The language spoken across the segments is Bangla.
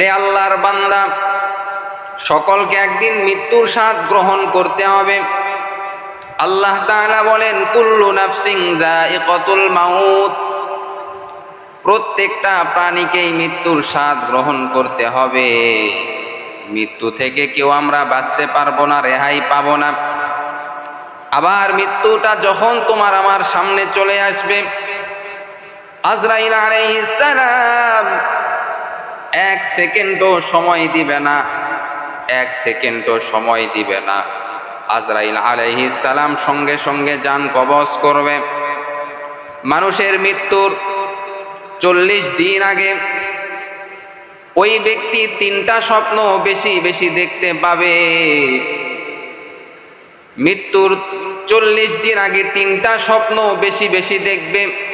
রে আল্লাহর বান্দা, সকলকে একদিন মৃত্যুর স্বাদ গ্রহণ করতে হবে। আল্লাহ তাআলা বলেন, কুল্লু নাফসিং যায়িকাতুল মাউত। প্রত্যেকটা প্রাণীকেই মৃত্যুর স্বাদ গ্রহণ করতে হবে। মৃত্যু থেকে কেউ আমরা বাঁচতে পারব না, রেহাই পাবো না। আবার মৃত্যুটা যখন তোমার আমার সামনে চলে আসবে, আজরাইল আলাইহিস সালাম এক সেকেন্ডও সময় দিবে না। এক সেকেন্ডও সময় দিবে না। আজরাইল সালাম সঙ্গে সঙ্গে যান কবজ করবে। মানুষের মৃত্যুর চল্লিশ দিন আগে ওই ব্যক্তি তিনটা স্বপ্ন বেশি বেশি দেখতে পাবে। মৃত্যুর চল্লিশ দিন আগে তিনটা স্বপ্ন বেশি বেশি দেখবে।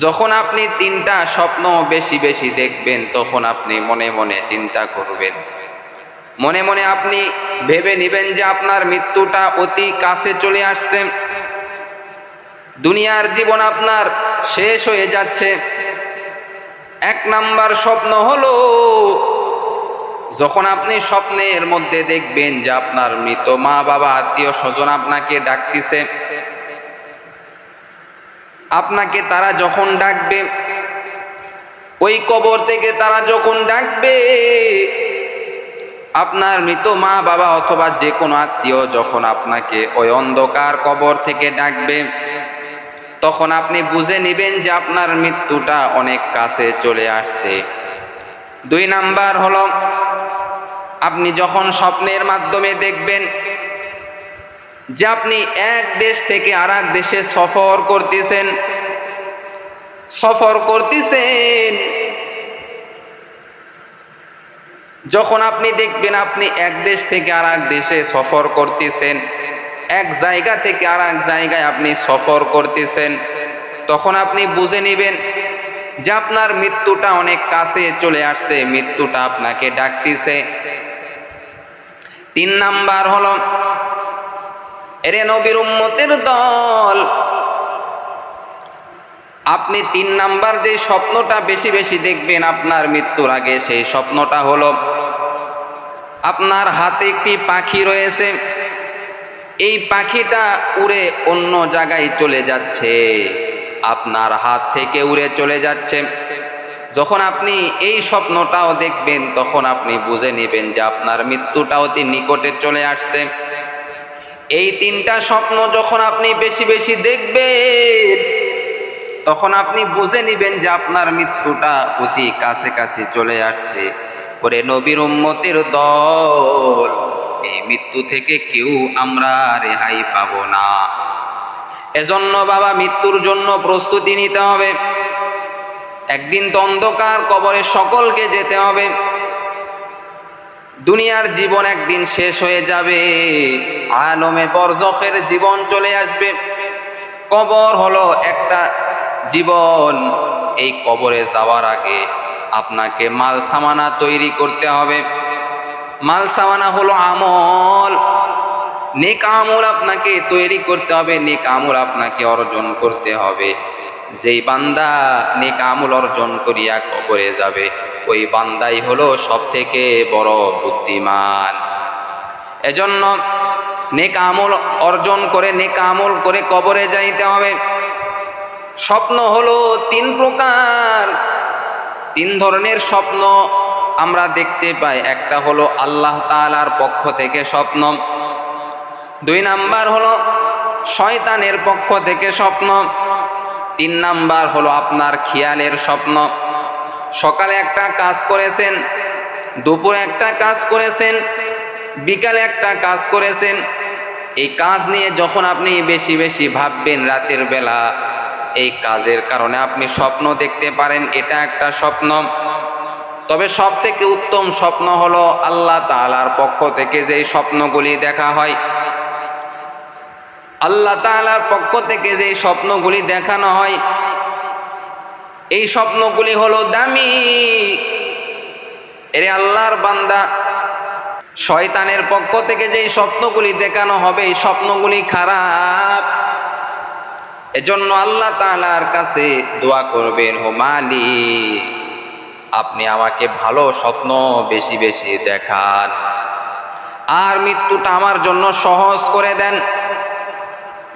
যখন আপনি তিনটা স্বপ্ন বেশি বেশি দেখবেন, তখন আপনি মনে মনে চিন্তা করবেন। মনে মনে আপনি ভেবে নেবেন যে আপনার মৃত্যুটা অতি কাছে চলে আসছে। দুনিয়ার জীবন আপনার শেষ হয়ে যাচ্ছে। এক নাম্বার স্বপ্ন হলো, যখন আপনি স্বপ্নের মধ্যে দেখবেন যে আপনার মৃত মা বাবা আত্মীয় স্বজন আপনাকে ডাকতেছে আপনাকে তারা যখন ডাকবে, ওই কবর থেকে তারা যখন ডাকবে, আপনার মৃত মা বাবা অথবা যে কোনো আত্মীয় যখন আপনাকে ওই অন্ধকার কবর থেকে ডাকবে, তখন আপনি বুঝে নেবেন যে আপনার মৃত্যুটা অনেক কাছে চলে আসছে। দুই নাম্বার হলো, আপনি যখন স্বপ্নের মাধ্যমে দেখবেন যে আপনি এক দেশ থেকে আর দেশে সফর করতেছেন। সফর করতেছেন। যখন আপনি দেখবেন আপনি এক দেশ থেকে আর দেশে সফর করতেছেন, এক জায়গা থেকে আর জায়গায় আপনি সফর করতেছেন, তখন আপনি বুঝে নেবেন যে আপনার মৃত্যুটা অনেক কাছে চলে আসছে, মৃত্যুটা আপনাকে ডাকতেছে। তিন নাম্বার হলো এরে নবীর উম্মতের দল। আপনি তিন নাম্বার যে স্বপ্নটা বেশি বেশি দেখবেন আপনার মৃত্যুর আগে, সেই স্বপ্নটা হলো আপনার হাতে একটি পাখি রয়েছে। এই পাখিটা উড়ে অন্য জায়গায় চলে যাচ্ছে। আপনার হাত থেকে উড়ে চলে যাচ্ছে। যখন আপনি এই স্বপ্নটাও দেখবেন, তখন আপনি বুঝে নেবেন যে আপনার মৃত্যুটা অতি নিকটে চলে আসছে। এই তিনটা স্বপ্ন যখন আপনি বেশি বেশি দেখবেন, তখন আপনি বুঝে নিবেন যে আপনার মৃত্যুটা অতি কাছে কাছে চলে আসছে। করে নবীর উম্মতের দল, এই মৃত্যু থেকে কেউ আমরা রেহাই পাব না। এজন্য বাবা, মৃত্যুর জন্য প্রস্তুতি নিতে হবে। একদিন তো অন্ধকার, কবরে সকলকে যেতে হবে। দুনিয়ার জীবন একদিন শেষ হয়ে যাবে। আলমে বরজখের জীবন চলে আসবে। কবর হলো একটা জীবন। এই কবরে যাওয়ার আগে আপনাকে মাল সামানা তৈরি করতে হবে। মাল সামানা হলো আমল। নেক আমল আপনাকে তৈরি করতে হবে, নেক আমল আপনাকে অর্জন করতে হবে। যেই বান্দা নেক আমল অর্জন করিয়া কবরে যাবে ওই বান্দাই হলো সব থেকে বড় বুদ্ধিমান। এজন্য নেক আমল অর্জন করে, নেক আমল করে কবরে যাইতে হবে। স্বপ্ন হলো তিন প্রকার। তিন ধরনের স্বপ্ন আমরা দেখতে পাই। একটা হলো আল্লাহ তাআলার পক্ষ থেকে স্বপ্ন। দুই নাম্বার হলো শয়তানের পক্ষ থেকে স্বপ্ন। তিন নাম্বার হলো আপনার খেয়ালের স্বপ্ন। সকালে একটা কাজ করেছেন, দুপুরে একটা কাজ করেছেন, বিকালে একটা কাজ করেছেন। এই কাজ নিয়ে যখন আপনি বেশি বেশি ভাববেন রাতের বেলা, এই কাজের কারণে আপনি স্বপ্ন দেখতে পারেন, এটা একটা স্বপ্ন। তবে সব থেকে উত্তম স্বপ্ন হলো আল্লাহ তাআলার পক্ষ থেকে যেই স্বপ্নগুলি দেখা হয়। আল্লাহ তাআলার পক্ষ থেকে যে স্বপ্নগুলি দেখানো হয় এই স্বপ্নগুলি হলো দামি। এরে আল্লাহর বান্দা, শয়তানের পক্ষ থেকে যেই স্বপ্নগুলি দেখানো হবে, এই স্বপ্নগুলি খারাপ। এজন্য আল্লাহ তাআলার কাছে দোয়া করবেন হো মালিক, আপনি আমাকে ভালো স্বপ্ন বেশি বেশি দেখান। আর মৃত্যুটা আমার জন্য সহজ করে দেন।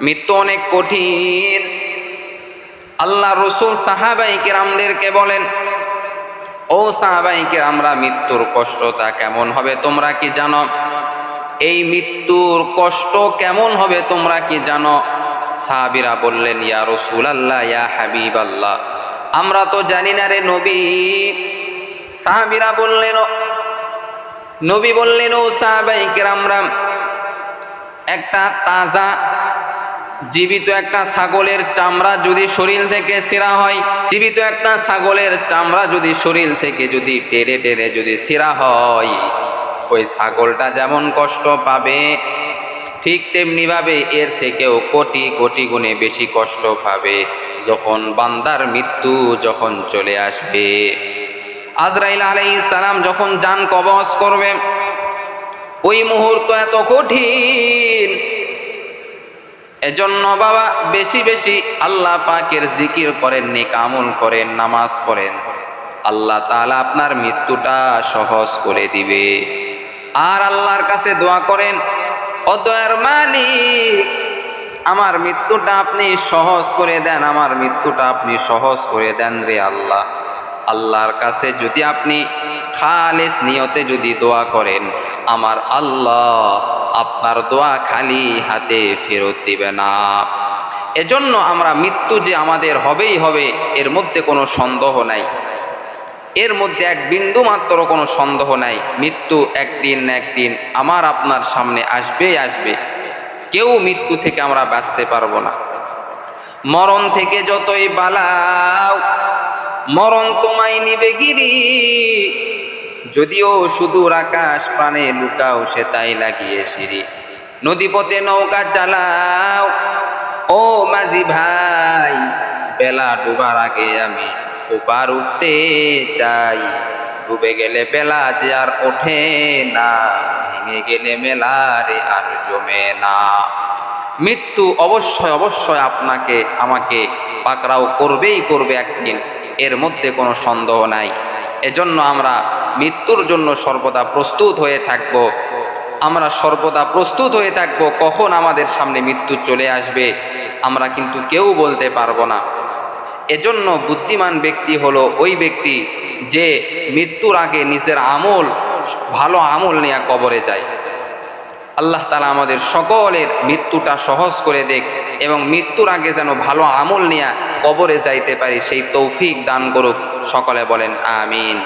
মৃত্যু অনেক কঠিন। আল্লাহ রসুল সাহাবাই কেরামদেরকে বলেন, ও সাহাবাই কেরামরা, মৃত্যুর কষ্টটা কেমন হবে তোমরা কি জানো? এই মৃত্যুর কষ্ট কেমন হবে তোমরা কি জানো? সাহাবিরা বললেন, ইয়া রসুল আল্লাহ ইয়া হাবিব আল্লাহ আমরা তো জানি না রে নবী। সাহাবিরা বললেন, নবী বললেন, ও সাহাবাই কেরামরা, একটা তাজা জীবিত একটা ছাগলের চামড়া যদি শরীর থেকে সেরা হয়, জীবিত একটা ছাগলের চামড়া যদি শরীর থেকে যদি টেরে টেরে যদি সেরা হয়, ওই ছাগলটা যেমন কষ্ট পাবে, ঠিক তেমনিভাবে এর থেকেও কোটি কোটি গুণে বেশি কষ্ট পাবে। যখন বান্দার মৃত্যু যখন চলে আসবে, আজরাইল আলাই সালাম যখন যান কবজ করবে, ওই মুহূর্ত এত কঠিন এজন্য বাবা বেশি বেশি আল্লাহ পাকের জিকির করেন, নেক আমল করেন, নামাজ পড়েন। আল্লাহ তাআলা আপনার মৃত্যুটা সহজ করে দিবে। আর আল্লাহর কাছে দোয়া করেন অদয়ার মালিক, আমার মৃত্যুটা আপনি সহজ করে দেন, আমার মৃত্যুটা আপনি সহজ করে দেন রে আল্লাহ। আল্লাহর কাছে যদি আপনি খালেস নিয়তে যদি দোয়া করেন, আমার আল্লাহ আপনার দোয়া খালি হাতে ফেরত দিবে না। এজন্য আমরা মৃত্যু যে আমাদের হবেই হবে, এর মধ্যে কোনো সন্দেহ নাই। এর মধ্যে এক বিন্দু মাত্র কোনো সন্দেহ নাই। মৃত্যু একদিন একদিন আমার আপনার সামনে আসবেই আসবে। কেউ মৃত্যু থেকে আমরা বাঁচতে পারব না। মরণ থেকে যতই বালাও, মরণ তোমায় নিবে গিরি। যদিও সুদূর আকাশ প্রাণে লুকাও সে তাই লাগিয়ে সিঁড়ি। নদীপথে নৌকা চালাও, ও মাঝি ভাই, বেলা ডুবার আগে আমি ওপার উঠতে চাই। ডুবে গেলে বেলা যে আর ওঠে না, ভেঙে গেলে মেলারে আর জমে না। মৃত্যু অবশ্যই অবশ্যই আপনাকে, আমাকে পাকড়াও করবেই করবে একদিন, এর মধ্যে কোনো সন্দেহ নাই। এজন্য আমরা মৃত্যুর জন্য সর্বদা প্রস্তুত হয়ে থাকব। আমরা সর্বদা প্রস্তুত হয়ে থাকব, কখন আমাদের সামনে মৃত্যু চলে আসবে, আমরা কিন্তু কেউ বলতে পারব না। এজন্য বুদ্ধিমান ব্যক্তি হলো ওই ব্যক্তি যে মৃত্যুর আগে নিজের আমল, ভালো আমল নিয়ে কবরে যায়। আল্লাহ তালা আমাদের সকলের মৃত্যুটা সহজ করে দেখ এবং মৃত্যুর আগে যেন ভালো আমল নিয়ে কবরে যাইতে পারি, সেই তৌফিক দান করুক। সকলে বলেন, আমিন।